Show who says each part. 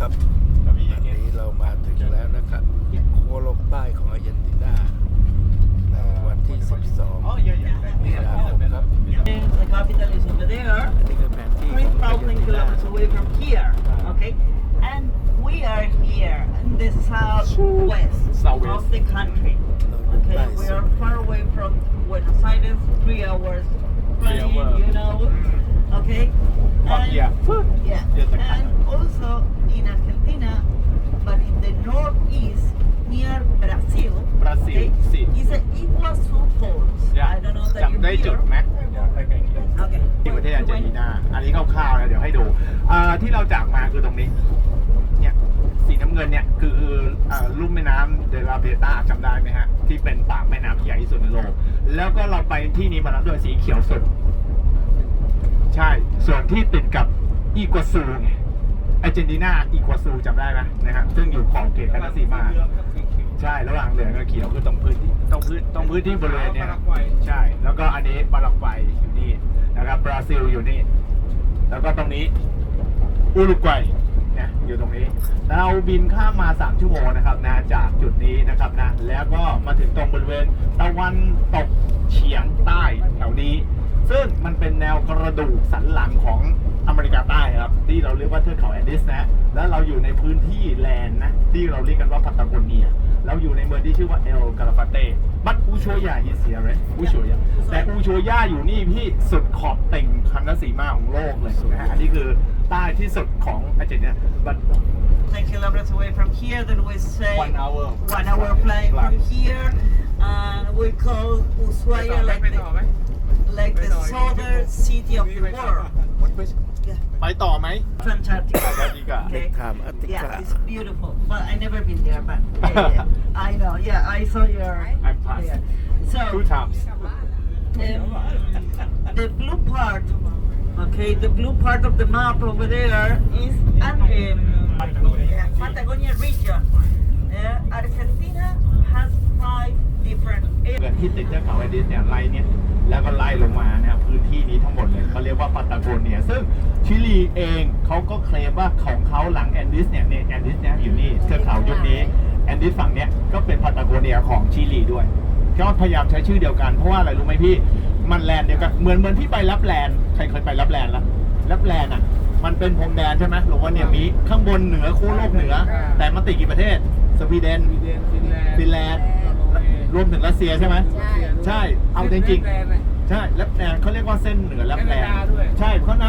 Speaker 1: ครับวันนี้เรามาถึงแล้วนะครับขั้วโลกใต้ของอาร์เจนตินาในวันที่ 12มีนาคมครับ
Speaker 2: The capital is over there,
Speaker 1: อันนี้คือแผนที่ของอาร์เจน
Speaker 2: 3,000
Speaker 1: ตินา
Speaker 2: kilometers away from here. Okay, and we are here in the southwest
Speaker 3: Southwest.
Speaker 2: of the country. Okay, we are far away from Buenos Aires, three hours plane,
Speaker 3: hours.
Speaker 2: you know. Okay,
Speaker 3: From
Speaker 2: and,
Speaker 3: here.
Speaker 2: yeah,
Speaker 3: Yes, the
Speaker 2: and also in Argentina, but in the northeast near Brazil.
Speaker 3: Brazil,
Speaker 2: okay,
Speaker 3: see.
Speaker 2: is the Iguazu Falls. I don't know that
Speaker 3: จำได้
Speaker 2: you
Speaker 3: จุด
Speaker 2: hear.
Speaker 3: ไหมเดี๋ยวให้ใกล้เคียง
Speaker 2: Okay.
Speaker 3: ที่ประเทศอาร์เจนตินา อันนี้คร่าวๆนะเดี๋ยวให้ดูอ่าที่เราจากมาคือตรงนี้เนี่ยสีน้ำเงินเนี่ยคืออ่าลุ่มแม่น้ำเดลาเบต้าจำได้ไหมฮะ ที่เป็นปากแม่น้ำที่ใหญ่ที่สุดในโลก แล้วก็เราไปที่นี้มาแล้วด้วยสีเขียวสุด ใช่ ส่วนที่ติดกับอีกัวซูไงอาร์เจนตินาอีกัวซูจำได้ไหมนะครับซึ่งอยู่ขอบเขตคานาซีมา ใช่ระหว่างเหลืองกับเขียวคือตรงพื้นที่ตรงพื้นตรงพื้นที่บริเวณเนี้ยครับใช่ แล้วก็อันนี้ปารากวัยอยู่นี่นะครับบราซิลอยู่นี่ แล้วก็ตรงนี้อุรุกวัย เนี่ยอยู่ตรงนี้ เราบินข้ามมา 3 ชั่วโมงนะครับนะจากจุดนี้นะครับนะแล้วก็มาถึงตรงบริเวณตะวันตกเฉียงใต้แถวนี้ ซึ่งมันเป็นแนวกระดูกสันหลังของ อเมริกาใต้ครับ ที่เราเรียกว่าเทือกเขาแอนดิสนะแล้วเราอยู่ในพื้นที่แลนด์นะที่เราเรียกกันว่าพัตตาโกเนีย เราอยู่ในเมืองที่ชื่อว่าเอลกาลาฟาเต้บัตอูโชยาฮิเซียเรอูโชยาแต่อูโชยาอยู่นี่พี่สุดขอบเต่งคันสีมาของโลกเลยนะฮะอันนี้คือใต้ที่สุดของอาร์เจนตินาบัต
Speaker 2: 10 kilometers away from here, then we say
Speaker 3: One hour.
Speaker 2: one hour flight from
Speaker 3: Flight.
Speaker 2: here, and we call Ushuaia like the, like the southern city of the world. Yeah,
Speaker 3: ไปต่อไหม
Speaker 2: Antarctica.
Speaker 3: แอฟริกา
Speaker 1: เล็กถามอัติกา
Speaker 2: Yeah, it's beautiful. But I never been there, but yeah, yeah. I know. Yeah, I saw your.
Speaker 3: I passed.
Speaker 2: there. So
Speaker 3: two times
Speaker 2: um, the blue part, okay, the blue part of the map over there is an, um, Patagonia region. Uh, Argentina has five different
Speaker 3: เกิ
Speaker 2: areas.
Speaker 3: ดที่ติดเทือกเขาแอนดิสเนี่ยไล่เนี่ยแล้วก็ไล่ลงมา งชิลีเองเขาก็เคลมว่าของเขาหลังแอนดิสเนี่ยเนี่ยแอนดิสเนี่ยอยู่นี่เทือกเขายุคนี้แอนดิสฝั่งเนี้ยก็เป็นปาตาโกเนียของชิลีด้วยก็พยายามใช้ชื่อเดียวกันเพราะว่าอะไรรู้ไหมพี่มันแลนด์เดียวกันเหมือนเหมือนพี่ไปรับแลนด์ใครเคยไปรับแลนด์ละรับแลนด์อะ มันเป็นพรมแดนใช่ไหมหรือว่าเนี่ยมีข้างบนเหนือคู่โลกเหนือ แต่มันติดกี่ประเทศสวีเดนฟินแลนด์รวมถึงรัสเซียใช่ไหม
Speaker 4: ใช่
Speaker 3: ใช่เอาจริงๆใช่แลปแลนด์เขาเรียกว่าเส้นเหนือแลปแลนด์
Speaker 4: แคนาดาด้วย
Speaker 3: ใช่เพราะฉะนั้น